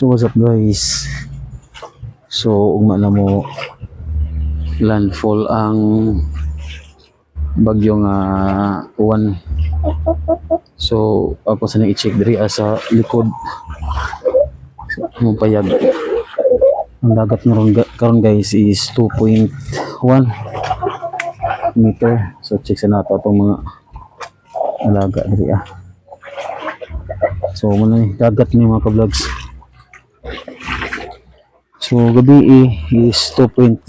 So what's up guys? So ugma na mo landfall ang bagyo nga uwan. So ako sa nang i-check diri ah, sa likod. So, mo payag. Ang dagat ngaron ga- karon guys is 2.1 meter. So check sa nato itong mga alaga diri ah. So muna ni dagat ni mga ka-vlogs. So gabi eh, is 2.0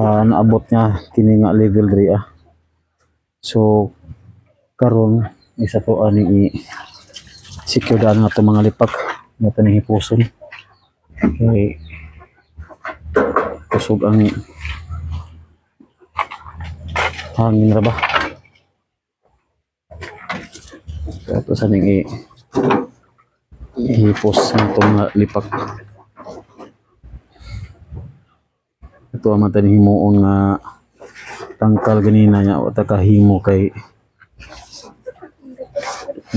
ah naabot niya kini nga level 3 ah. So karon isa to ani i secure daan nga to mga lipak nga to ni hipuson. Okay. Kusog ang hangin ra ba? Tapos aning i ihipos ng itong lipak. Ito ang mata ni himuon nga tangkal ganina niya o takahimo kay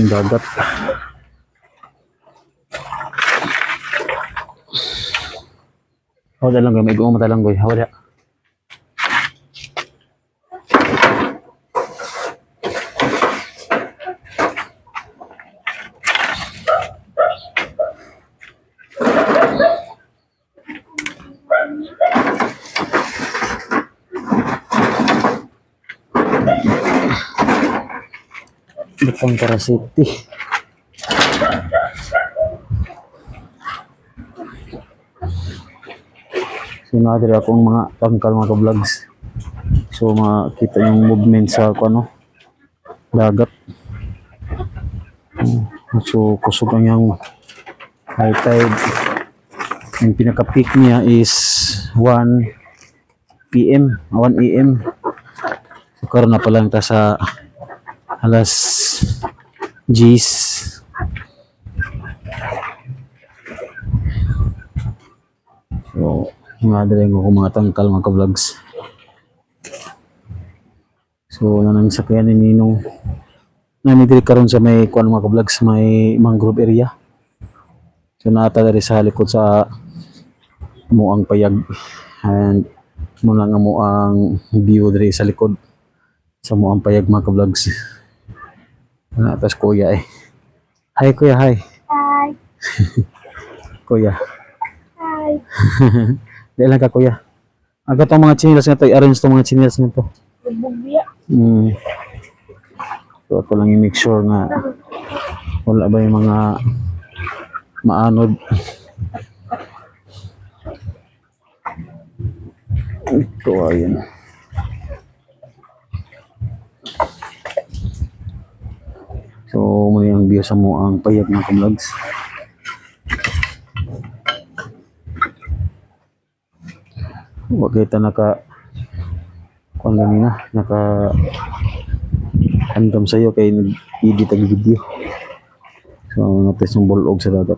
dagat. Hawada lang goy, may gumo mata lang Hawada. Butang City. Sinadiri akong mga tangkal mga ka-vlogs. So makita yung movement sa ano, dagat. So kusog ang yung high tide. Yung pinaka-peak niya is 1 PM, 1 AM. So karon na pa lang ta sa alas G's. So, mga ko mga tangkal mga ka-vlogs. So, nanang sakyan ni Ninong. Nanigri karon sa may kuan mga ka-vlogs, may mangrove area. So, naata diri sa likod sa muang payag. And muna nga mo ang view diri sa likod sa muang payag mga ka-vlogs. Wala, tas kuya eh. Hi kuya, hi. Hi. Kuya. Hi. Di lang ka kuya. Aga tong mga chinilas nga to, i-arrange tong mga chinilas nga to. Bubya. Mm. So ako lang i-make sure nga wala ba yung mga maanod. Ito ayun. So muli ang view mo ang payag ng vlogs. Huwag kita naka kung ganina naka andam sa'yo kay nag-edit ang video. So, mga test ng bulog sa dagat.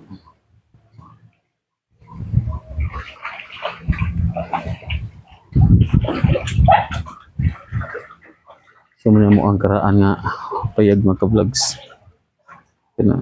So, mo ang karaan nga payag mga ka-vlogs. Na.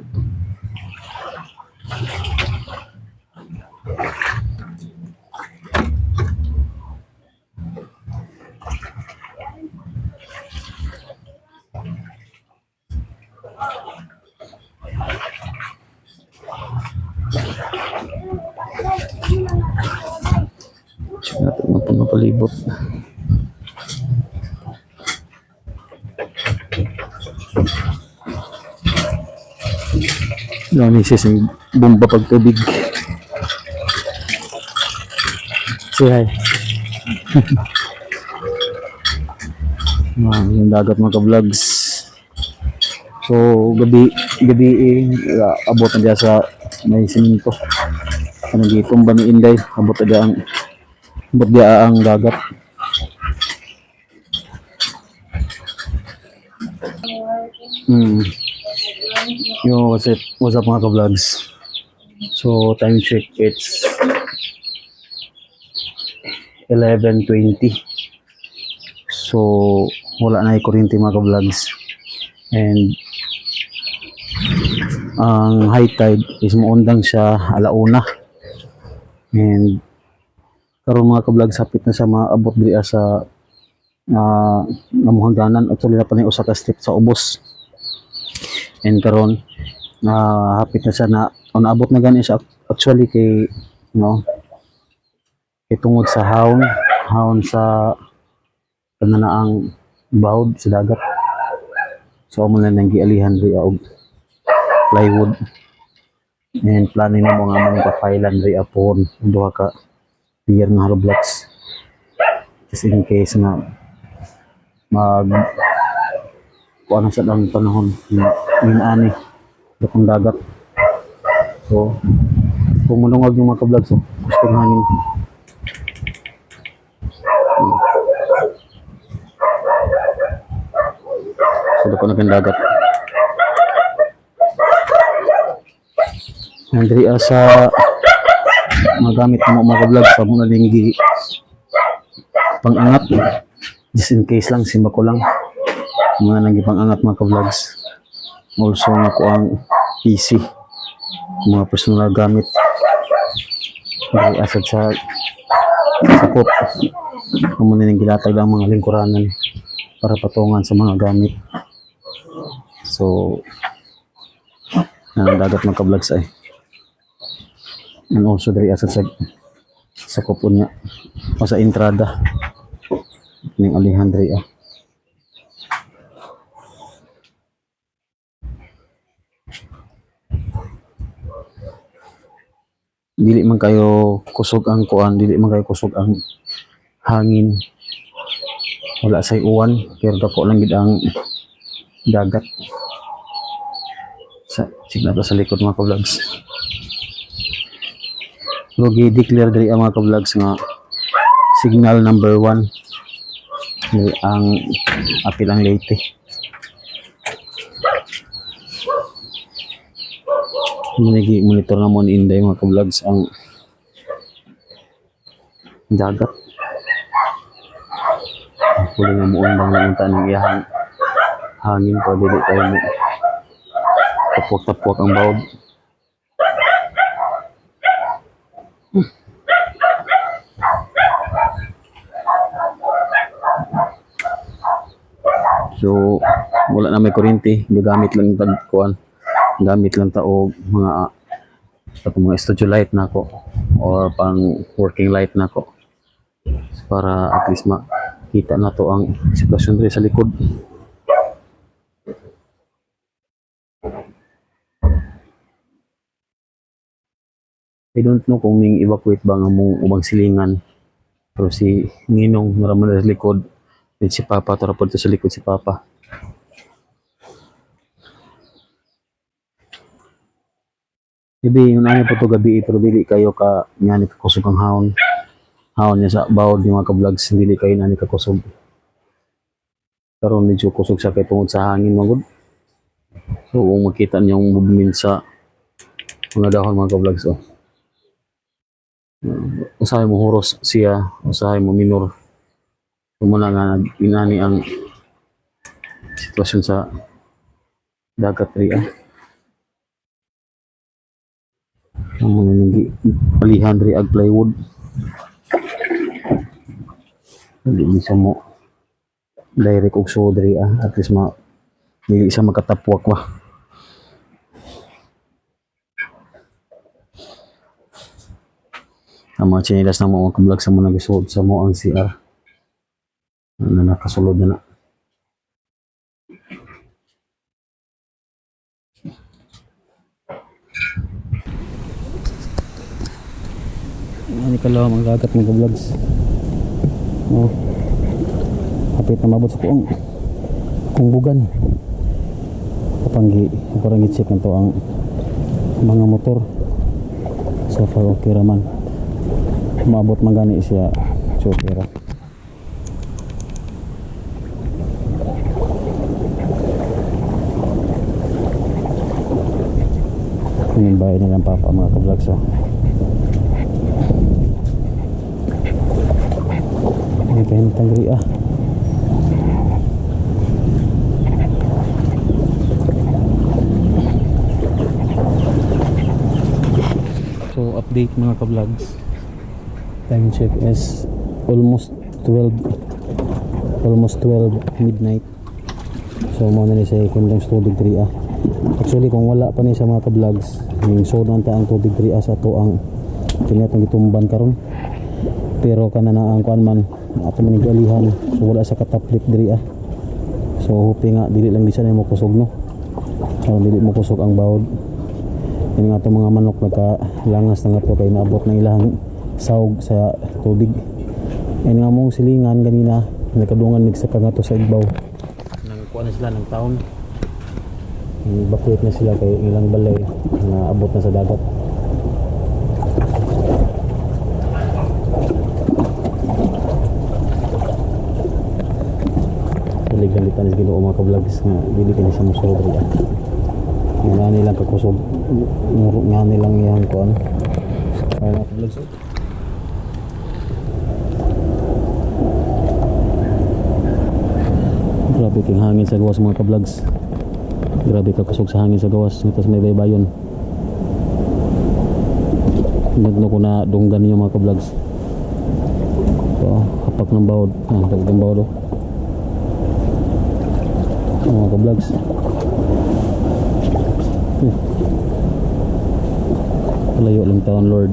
Check natin mga pangapalibot. Yan, isis yung bomba pag tubig. Say hi. Ah, yung dagat mga ka-vlogs. So, gabi, gabi eh, abot na diya sa may siminto. Ano dito ba ni Inday? Abot na diya ang abot diya ang dagat. Hmm. Yo, what's up? What's up mga ka-vlogs? So, time check, it's 11.20. So, wala na yung kuryente mga ka-vlogs. And ang high tide is muundang siya alauna and karon mga kablog sapit na sa maabot diri sa uh, namuhangganan actually na pa na usa ka step sa ubos and karon na hapit na siya na o naabot na gani siya actually kay no kay tungod sa haon haon sa kananaang bawd sa dagat. So amo na nang gialihan ri og plywood. And planning na mo nga mga pa-filean ri apon. Duha ka pier nga blocks just in case na mag kuha na sa lang panahon. Na minani. Dakong dagat. So kung manungag yung mga ka-vlog so gusto ng hangin so dako na kang dagat. Nandri sa magamit mo mga vlog sa mga linggi pangangat. Just in case lang simba ko lang mga nagi pangangat mga vlogs also nga ko ang PC mga personal gamit. Dari asad sa sakop kamo na gilatag lang mga lingkuranan para patungan sa mga gamit. So nang dagat mga vlogs ay. And also dari asad sa sa kupo niya o sa entrada ning alihan dili man kayo kusog ang kuan dili man kayo kusog ang hangin. Wala say uwan pero dako lang gid ang dagat. Sa signa sa likod mga ka-vlogs Logi declare diri ang mga ka-vlogs nga signal number 1 diri ang apil ang Leyte. Monitor na mo ni Inday mga ka-vlogs ang dagat. Pwede nga muundang na yung tanong iyahang hangin pa dili tayo mo tapok-tapok ang bawb. So, wala na may kuryente, gagamit lang tag kuan. Gamit lang ta mga sa mga studio light nako or pang working light nako para at least makita na ang sitwasyon diri sa likod. I don't know kung ning evacuate ba nga mong ubang silingan. Pero si Ninong naraman sa likod. Si Papa, tarapod to sa likod si Papa. Gabi, yung ano po to gabi, pero dili kayo ka nyani kakusog ang haon. Haon niya sa bawod yung mga ka-vlogs, dili kayo nani kakusog. Pero medyo kusog sa kay tungod sa hangin magod. So, kung makita niyo yung movement sa mga dahon mga ka-vlogs, oh. Uh, usahay mo huros siya, usahay mo minor. Kumuna nga inani ang sitwasyon sa dagat ria. Ang mga nagi palihan ri ag plywood. Bisa mo direct og sod ri ah. At least ma dili siya makatapwak ba. ang mga chinelas ng mga kablog sa mga nagisuod sa mo ang CR na nakasulod na na Ano ka lang ang gagat mga vlogs. Oh. Hapit na mabot sa kuong Kungbugan Kapanggi Parang i-check na to ang mga motor. So far okay raman. Maabot man siya Chopera Yung bahay nilang papa mga ka-vlogs oh. Benta diri ah. So update mga ka-vlogs. Time check is almost 12 almost 12 midnight. So mo na ni sa kundang tubig diri ah. Actually kung wala pa ni sa mga ka-vlogs, ning sono ta ang tubig diri ah sa to ang kini atong gitumban karon. Pero kana na ang kuan man ato man galihan so wala sa kataplik diri ah. So hoping nga dili lang bisan mo kusog no. So dili mo kusog ang bawod. Yan nga itong mga manok nagkalangas na nga to kay naabot ng ilang sawg sa tubig. Yan nga mong silingan ganina nagkadungan nagsaka nga to sa igbaw. Nang kuha na sila ng taon. Evacuate na sila kay ilang balay na abot na sa dagat. Galig-galitan sa ginoo mga ka-vlogs nga dili kini sa musulo diri. ah. Nga nilang kakusog. Nga nilang yang kuan Kaya na ka-vlogs oh. Grabe king hangin sa gawas mga ka-vlogs. Grabe ka kusog sa hangin sa gawas. Tapos may baybayon. Nagno ko na dunggan niyo mga ka-vlogs. Ito hapak ng bawod. Ah, ng bawod oh Oh, mga ka-vlogs Layo lang taon Lord.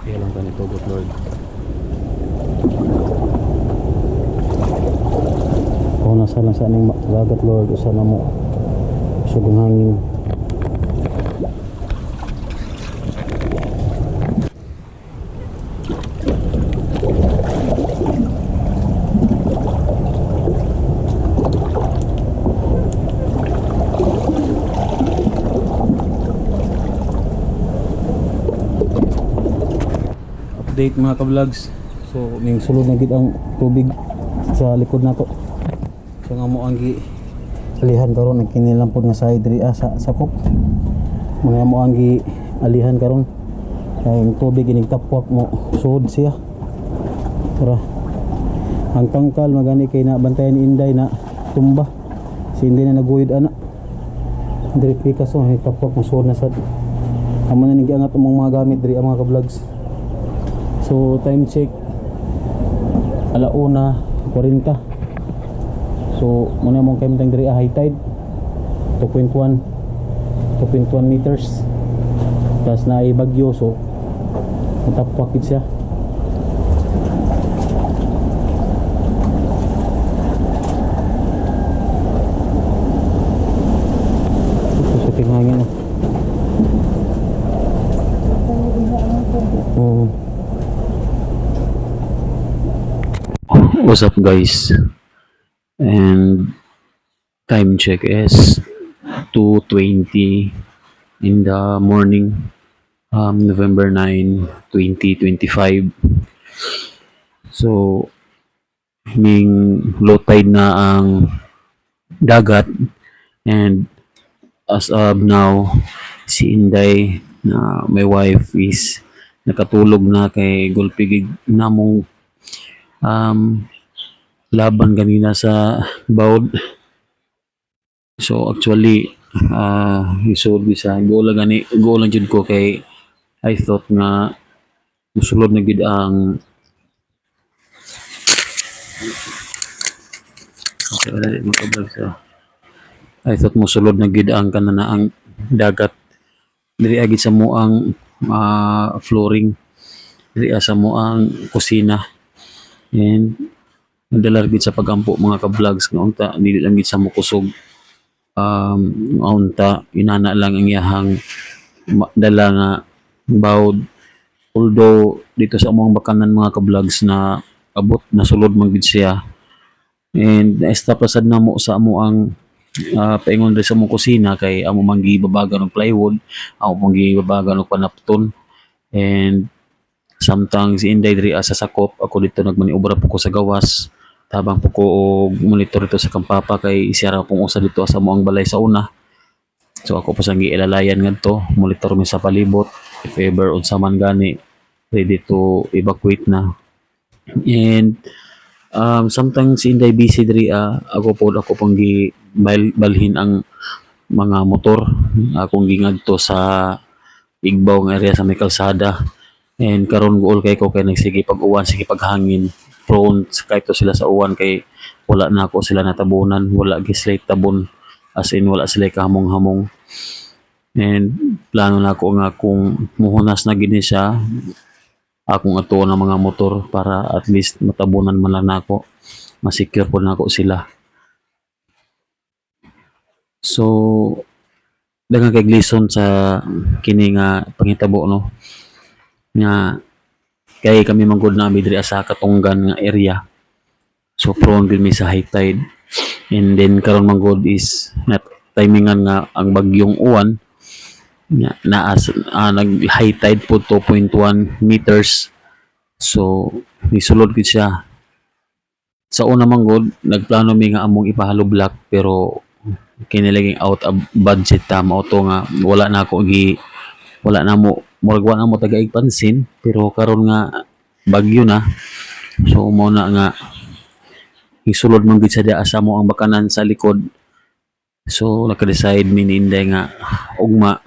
Kaya lang ka nitugot Lord. Kung nasa lang sa aning dagat Lord. Usa na mo. Sugang hangin update mga ka-vlogs. So ning sulod na gid ang tubig sa likod nato. So nga mo ang gi alihan karon. Nagkinilang pod nga side diri ah, sa sakop mga mo ang gi alihan karon. Kay ang tubig inig tapwak mo. Sud siya. Tara. Ang tangkal magani kay na bantayan Inday na tumba. Si Inday na naguyod ana. Diri pikas so tapwak mo sud na sad. Amo na nigiangat ang mga gamit diri ang mga ka-vlogs So time check alauna 40. So muna mong kayo matang diri ah, high tide 2.1 2.1 meters. Plus na ay so matapwakit siya. Ito sa tinghangin ah. What's up guys? And time check is 2.20 in the morning um, November 9, 2025 So Ming low tide na ang dagat. And as of now si Inday na my wife is nakatulog na kay gulpigig namong um, laban kanina sa bawd. So actually, uh, isulod sa goal lang gani goal lang jud ko kay I thought nga musulod na gid ang Okay, wala di makablog sa I thought musulod na gid ang kanana ang dagat. Diri agit sa mo ang ah, flooring. Diri sa mo ang kusina. And nagdala gid sa pagampo mga ka-vlogs nga unta dili lang sa mo kusog um unta inana lang ang iyahang ma- dala nga bawd although dito sa among bakanan mga ka-vlogs na abot na sulod man siya. And na-establish na mo sa amo ang ah, paingon rin sa mong kusina kay amo man gibabagan og plywood amo man gibabagan og panapton. And si Inday diri sa sakop ako dito nagmaniobra po ko sa gawas tabang po ko og monitor ito sa kampapa kay siya pong usa dito sa moang balay sa una. So ako pa sang giilalayan ngadto monitor mi sa palibot. If ever unsa man gani ready to evacuate na. And um, sometimes si Inday busy diri ah, ako po ako pang gi bal- balhin ang mga motor. Akong gingadto sa Igbaw nga area sa may kalsada. And karon gool kay ko kay nagsige pag uwan sige paghangin prone kahit sila sa uwan kay wala na ako sila natabunan wala gislay tabon as in wala sila kahamong-hamong. And plano na ako nga kung muhunas na gini siya akong ato ng mga motor para at least matabunan man lang nako masecure po nako sila. So daghang kay glison sa kini nga pangitabo no? Nga kay kami manggod na diri sa katunggan nga area. So prone gid mi sa high tide. And then karon manggod is na timingan nga ang bagyong uwan. Nga naas ah, nag high tide po 2.1 meters. So nisulod gid siya. Sa una manggod nagplano mi nga among ipahalo block pero kinilaging out of budget ta. Mao to nga wala na ako gi wala na mo murag wala na mo tagaig pansin pero karon nga bagyo na. So mo na nga isulod man gid sa asa mo ang bakanan sa likod. So naka-decide mi ni Inday nga ugma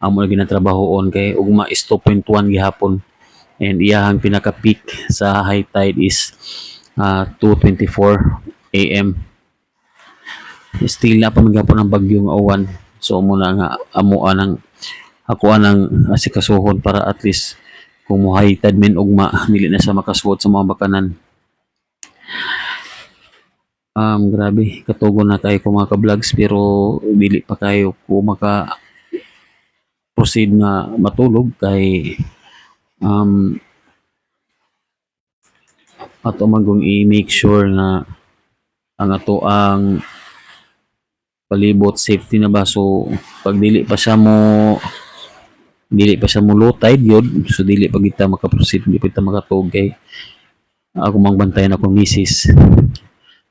amo na ginatrabahoon kay ugma is 2.1 gihapon. And iyahang pinaka peak sa high tide is ah, 2:24 AM still na pa magyapon ng bagyong awan so muna nga amuan ng ako anang asikasuhon para at least kung muhaytad min ugma dili na sa makasuot sa mga bakanan. Um grabe katugon na kayo ko mga ka-vlogs pero dili pa kayo ko maka proceed nga matulog kay um ato magong i-make sure nga ang ato ang palibot safety na ba. So pag dili pa siya mo dili pa siya tide yun. So dili pa kita makaproceed dili pa kita makatug kay ako mang bantayan ako misis.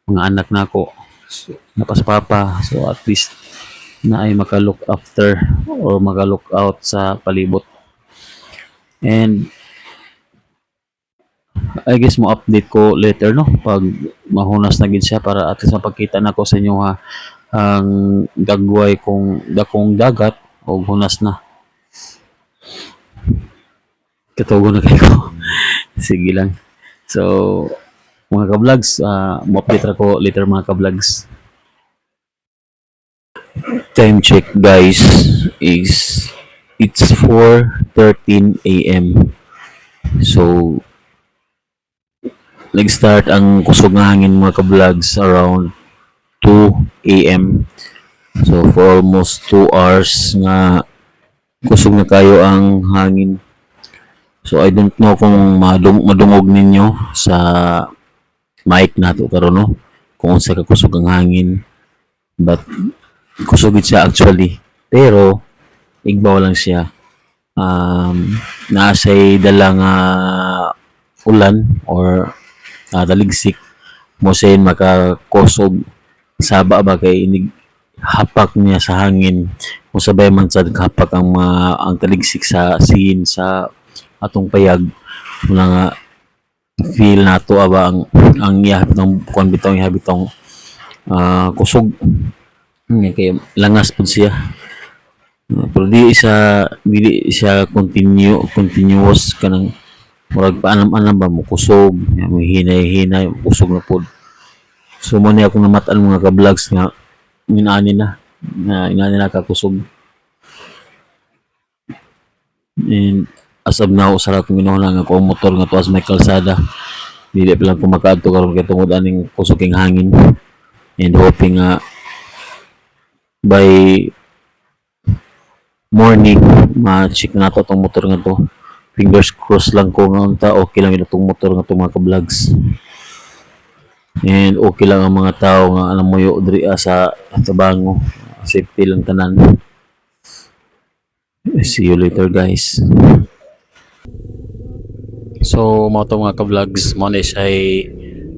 Mga anak na ako. So, napasapapa so at least na ay maka-look after or maka-look out sa palibot. And I guess mo update ko later no? Pag mahunas na gid siya para at least mapakita na ko sa inyo ha ang gagway kung dakong dagat o hunas na katugo na kayo sige lang so mga ka-vlogs uh, mo-update ra ko later mga ka-vlogs time check guys is it's 4:13 a.m. so nag-start ang kusog nga hangin mga ka-vlogs around 2 a.m. So for almost 2 hours nga kusog na kayo ang hangin. So I don't know kung madung madungog ninyo sa mic nato karon no kung unsa ka kusog ang hangin. But kusog siya actually. Pero igbaw lang siya. Um, naasay dalang uh, ulan or uh, daligsik mo sa makakusog saba ba kay inig hapak niya sa hangin mo sabay man sad hapak ang mga ang taligsik sa scene sa atong payag muna nga feel nato aba ang ang iya bitong kon bitong iya bitong ah, kusog. Nga kay langas pud siya. Uh, pero di siya dili siya continue continuous kanang murag paanam-anam ba mo kusog hinay-hinay kusog na pod so mo ni akong namatan mga ka-vlogs nga inani na na inani na kakusog. And as of now usara kong ginuhuna nga ko ang motor nga tuwas may kalsada. Dili pa lang ko makaadto karon kay tungod aning kusog king hangin. And hoping nga by morning ma-check na to tong motor nga to. Fingers crossed lang ko nga unta okay lang itong motor nga itong mga ka-vlogs and okay lang ang mga tao nga alam mo yung diri sa tabango. Safety lang tanan. See you later guys so mo to mga ka-vlogs mo na siya ay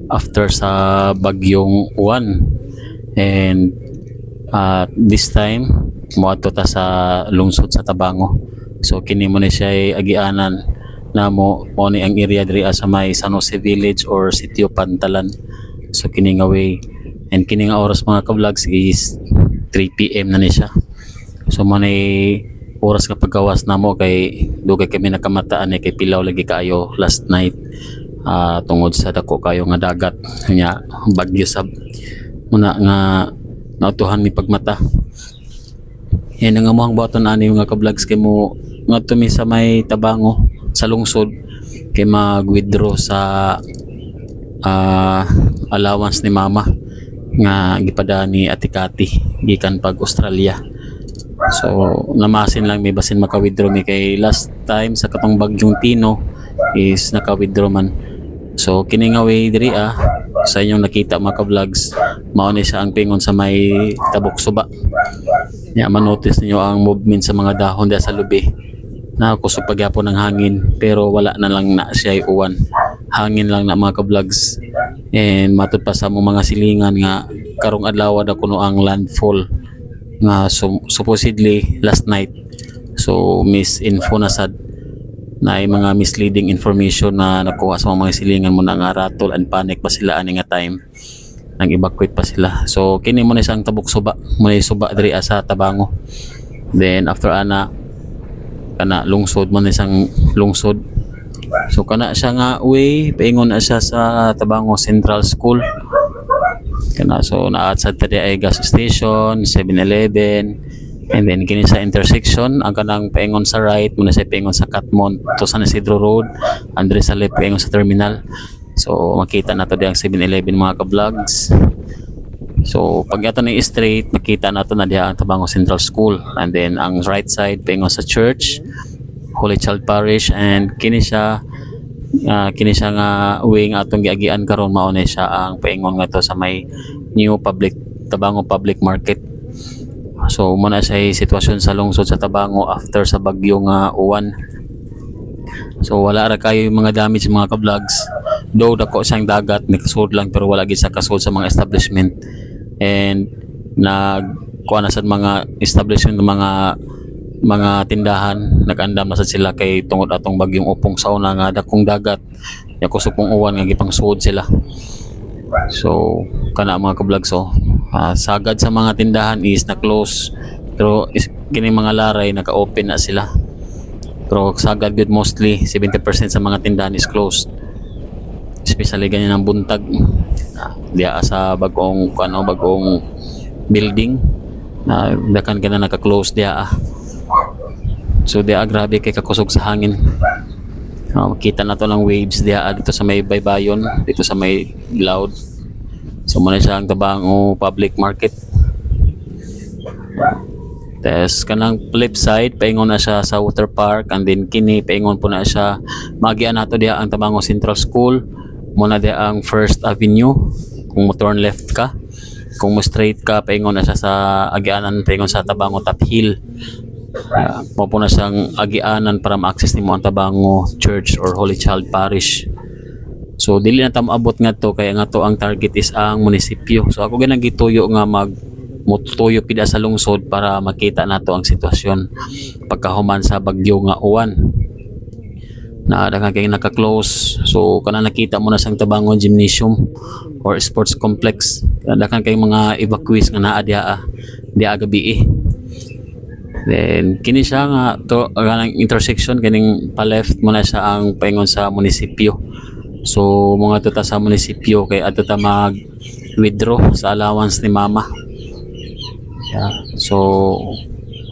after sa bagyong uwan and uh, this time mo ta sa lungsod sa Tabango So kini mo ni siya ay agianan na mo mo ni ang area diri sa may San Jose Village or Sitio Pantalan. So kini nga way and kini nga oras mga ka-vlogs is 3 PM na ni siya. So mo oras nga paggawas na mo kay dugay kami nakamataan ni kay pilaw lagi kaayo last night. Ah, tungod sa dako kayo nga dagat nya bagyo sab. Muna nga nautuhan mi pagmata. Yan ang baton ani nga ka-vlogs kay mo nga tumi sa may tabango sa lungsod kay mag-withdraw sa ah, allowance ni mama nga gipada ni Ate Kati gikan pag Australia So, namasin lang may basin maka-withdraw mi kay last time sa katong bagyong Tino is naka-withdraw man. So, kini way diri ah sa inyong nakita mga vlogs mao ni siya ang pingon sa may tabok suba. Ya manotice niyo ang movement sa mga dahon diya sa lubi. Na kusog pagyapon ng hangin pero wala na lang na siya uwan. Hangin lang na mga vlogs and matod pa sa mga silingan nga karong adlaw da kuno ang landfall nga sum- supposedly last night. So misinfo na sad na ay mga misleading information na nakuha sa mga silingan mo na nga rattle and panic pa sila ani nga time. Nang evacuate pa sila. So kini mo na isang tabok suba. Mo na suba diri sa tabango. Then after ana kana lungsod mo na isang lungsod. So kana siya nga way paingon na siya sa tabango central school kana so naat sa tadi ay gas station 7-Eleven and then kini sa intersection ang kanang paingon sa right muna sa paingon sa Catmont to San Isidro Road andre sa left paingon sa terminal. So makita na to di ang 7-Eleven mga ka-vlogs. So pag ato na straight makita na to na diha ang Tabango Central School. And then ang right side paingon sa church Holy Child Parish and kini siya Ah, kini siya nga nga atong giagian karon mao ni siya ang paingon nga to sa may new public Tabango Public Market. So muna sa sitwasyon sa lungsod sa Tabango after sa bagyo nga uwan. So wala ra kayo yung mga damage mga ka-vlogs. Though dako siyang dagat nakasud lang pero wala gid sa kasud sa mga establishment. And nag kuha na sa mga establishment mga mga tindahan nag-andam na sad sila kay tungod atong bagyong upong sa una nga dakong dagat. Ya kusog pong uwan nga gipang suod sila. So kana mga ka-vlog so ah, sagad sa mga tindahan is na close pero is, kini mga laray naka-open na sila. Pero sagad good mostly 70% sa mga tindahan is closed. Especially ganyan ang buntag. Ah, diya sa bagong ano bagong building. Na dakan ka na naka-close diya ah. So diya grabe kay kakusog sa hangin. Oh, makita na to ng waves diya dito sa may baybayon, dito sa may loud. So muna siya ang Tabango Public Market. Tapos kanang flip side, paingon na siya sa water park and then kini paingon po na siya. Magian nato diya ang Tabango Central School. Muna diya ang First Avenue. Kung mo turn left ka. Kung mo straight ka, paingon na siya sa agianan, paingon sa Tabango Top Hill. Uh, mo na siyang agianan para ma-access nimo ang Tabango Church or Holy Child Parish. So dili na ta maabot nga to kaya nga to ang target is ang munisipyo. So ako ganang gituyo nga mag mutuyo pida sa lungsod para makita nato ang sitwasyon pagkahuman sa bagyo nga uwan. Na daghang kay naka-close. So kana nakita mo na sang Tabango Gymnasium or sports complex. Daghang kay mga evacuees nga naa diha diha gabi eh. Then kini siya nga to kanang intersection kining pa left mo na siya ang paingon sa munisipyo. So mga tuta sa munisipyo kay adto ta mag withdraw sa allowance ni mama. Yeah. So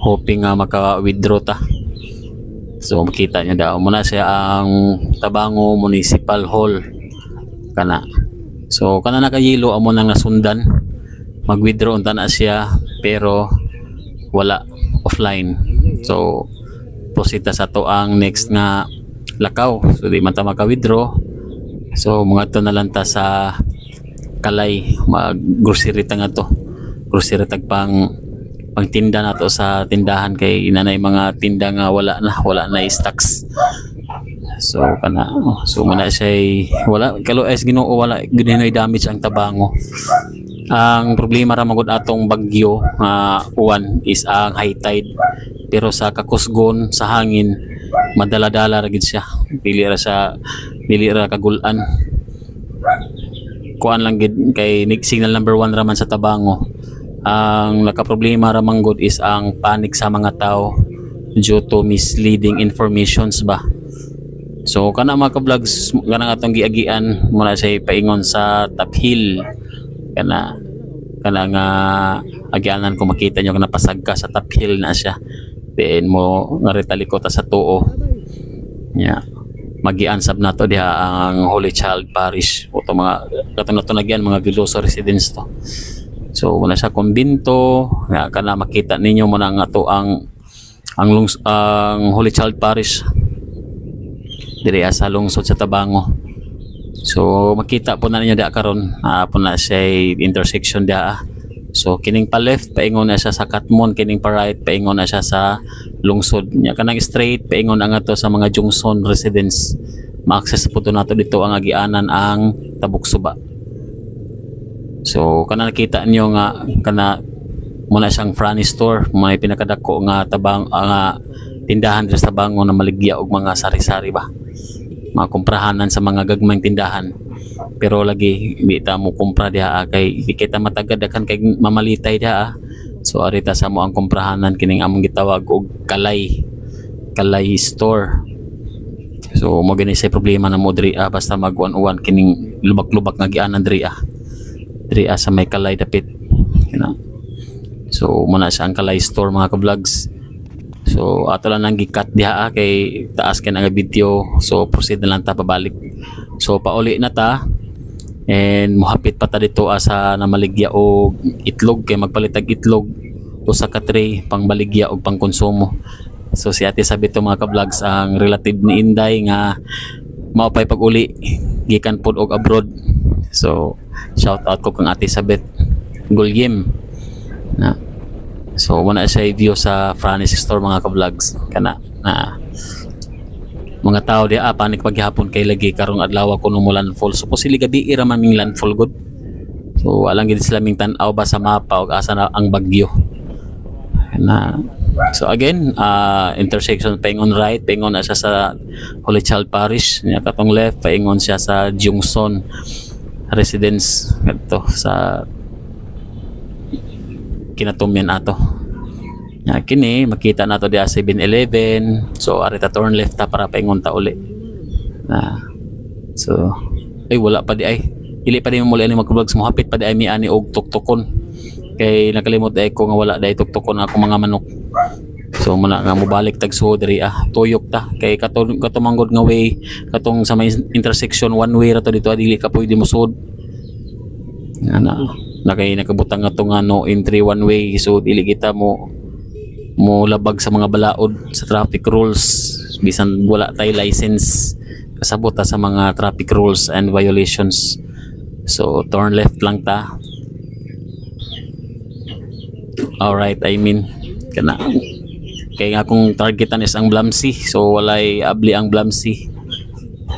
hoping nga maka-withdraw ta. So makita niyo daw muna siya ang Tabango Municipal Hall kana. So kana nakayelo amo nang nasundan. Mag-withdraw unta na siya pero wala offline. So, prosita sa to ang next nga lakaw. So, di man ta maka-withdraw. So, mga to na lang ta sa kalay. Mag-grocery ta nga to. Grocery tag pang pangtinda na to sa tindahan kay inanay mga tinda nga wala na wala na stocks so kana so muna siya wala kalo es Ginoo wala ginoy damage ang tabango ang problema ra magud atong bagyo nga uwan is ang high tide. Pero sa kakusgon sa hangin madala-dala ra gid siya. Dili ra sa dili ra kagulan. Kuan lang gid kay signal number 1 ra man sa Tabango. Ang nakaproblema ra manggod is ang panic sa mga tao due to misleading informations ba. So kana mga ka-vlogs kana atong giagian muna siya paingon sa top hill kana kana nga agianan ko makita nyo na pasag ka sa top hill na siya. Then mo nga retaliko ta sa tuo. Nya magiansab na to diha ang Holy Child Parish. O to mga katong na to nagyan mga Giloso residents to. So wala siya kumbinto nga kana makita ninyo mo na nga to ang ang lungs, ang Holy Child Parish. Diri sa lungsod sa Tabango so makita po na ninyo diha karon uh, po na siya intersection diha. So kining pa left paingon na siya sa Katmon kining pa right paingon na siya sa lungsod nya kanang straight paingon na nga to sa mga Jungson residents ma-access po to nato dito ang agianan ang Tabuksuba. So kana nakita niyo nga kana muna siyang Franny store. May pinakadako nga tabang ah, nga tindahan sa Tabango na maligya og mga sari-sari ba mga kumprahanan sa mga gagmayng tindahan. Pero lagi di mo kumpra diha ah, kay di kita matagad kan kay mamalitay diha ah. so arita sa mo ang kumprahanan kining among gitawag og kalay kalay store. So mo gani say problema na mo diri ah, basta mag-uwan-uwan kining lubak-lubak nga gianan diri ah. Diri ah, sa may kalay dapit you know? so muna siya ang kalay store mga ka-vlogs So ato lang nang gikat diha ah, kay taas kay nga video. So proceed na lang ta pabalik. So pauli na ta and muhapit pa ta dito ah, sa namaligya og itlog kay magpalitag itlog usa ka tray pang baligya og pang konsumo. So si Ate sabi to mga ka-vlogs ang relative ni Inday nga maupay pag-uli gikan pod og abroad. So shout out ko kang Ate Sabet Gulyem na So muna siya view sa Franis store mga ka-vlogs. Kana na mga tao di ah panik paghapon kay lagi karong adlaw ko nung landfall so posili gabi ira man ming landfall good. So walang gid sila ming tan-aw ba sa mapa og asa na ang bagyo. Na so again uh, intersection paingon right paingon siya sa Holy Child Parish nya katong left paingon siya sa Jungson residence kadto sa kinatumyan ato ya kini makita nato sa 7-Eleven so arita turn left ta para paingon ta uli. Na so ay wala pa di ay. Dili pa di mo muli ani mag-vlogs mo hapit pa di ay mi ani og tuktukon. Kay nakalimot ay ko nga wala dai tuktukon ako mga manok. So muna nga mobalik tag so diri ah tuyok ta. Kay katong katumanggod nga way katong sa may intersection one way ra to dito ah, dili ka pwede mo sud. Ana na kay nakabutang nga to nga no entry one way. So dili kita mo mo labag sa mga balaod sa traffic rules. Bisan wala tay license kasabot sa mga traffic rules and violations. So turn left lang ta. Alright I mean kana. Kay nga kung targetan is ang Blamsi so walay abli ang Blamsi.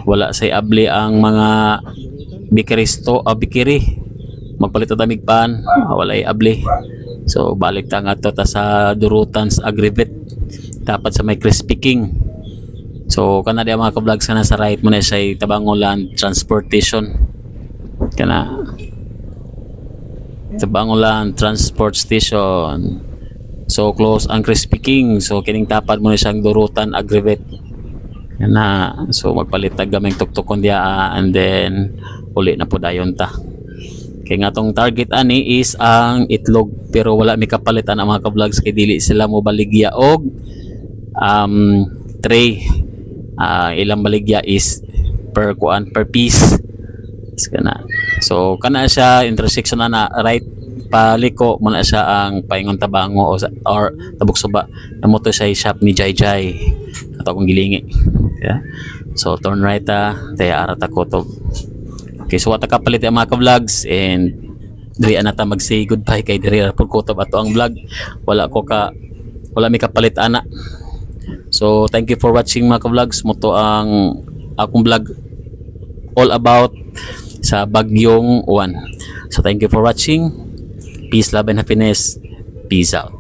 Wala say abli ang mga bikeristo o bikiri. Magpalit ta damig pan ah, walay abli so balik ta nga to ta sa Durutans Agrivet dapat sa may Crispy King. So kana di mga ka-vlogs kana sa right mo na siya Tabango Land Transportation. Kana Tabango Land Transport Station so close ang Crispy King. So kining tapad mo na siyang Durutan Agrivet na so magpalit tag gaming tuktukon diya ah, and then uli na po dayon ta kay nga tong target ani is ang itlog pero wala mi kapalitan ang mga ka-vlogs kay dili sila mo baligya og um, tray. Ah, ilang baligya is per kuan per piece. Is kana. So kana siya intersection na, na right paliko mo na siya ang paingon tabango o or tabok suba. Namo to siya shop ni Jai Jai. Ato akong gilingi. Yeah. so turn right ta taya ara ta kotog Okay, so wata kapalit ang mga ka-vlogs and diri ana ta mag-say goodbye kay diri ra pud ato ang vlog. Wala ko ka wala mi kapalit ana. So thank you for watching mga ka-vlogs. Moto ang akong vlog all about sa Bagyong Uwan. So thank you for watching. Peace, love and happiness. Peace out.